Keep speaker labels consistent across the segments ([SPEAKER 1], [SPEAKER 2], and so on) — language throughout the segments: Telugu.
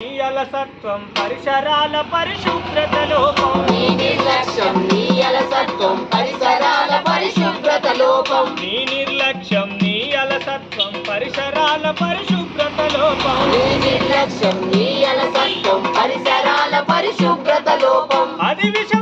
[SPEAKER 1] అలసత్వం పరిసరాల పరిశుభ్రతలో.
[SPEAKER 2] నీ నిర్లక్ష్యం నీ అలసత్వం పరిసరాల పరిశుభ్రత లోపం.
[SPEAKER 1] నీ నిర్లక్ష్యం నీ అలసత్వం పరిసరాల పరిశుభ్రత లోపం.
[SPEAKER 2] నీ నిర్లక్ష్యం నీ అలసత్వం పరిసరాల పరిశుభ్రత లోపం.
[SPEAKER 1] అది
[SPEAKER 2] విష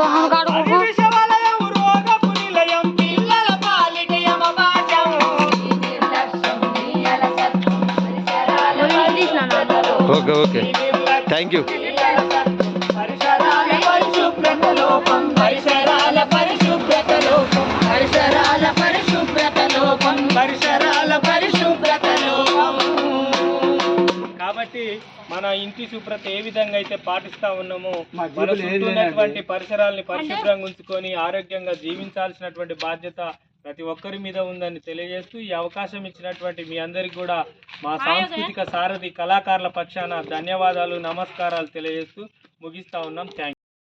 [SPEAKER 2] మొహం కాడుకు
[SPEAKER 3] ఓకే ఓకే. థ్యాంక్ యూ
[SPEAKER 1] మన ఇంటి శుభ్రత ఏ విధంగా అయితే పాటిస్తా ఉన్నామో మన చుట్టూ ఉన్నటువంటి పరిసరాలని పరిశుభ్రంగా ఉంచుకొని ఆరోగ్యంగా జీవించాల్సినటువంటి బాధ్యత ప్రతి ఒక్కరి మీద ఉందని తెలియజేస్తూ ఈ అవకాశం ఇచ్చినటువంటి మీ అందరికి కూడా మా సాంస్కృతిక సారథి కళాకారుల పక్షాన ధన్యవాదాలు నమస్కారాలు తెలియజేస్తూ ముగిస్తా ఉన్నాం. థ్యాంక్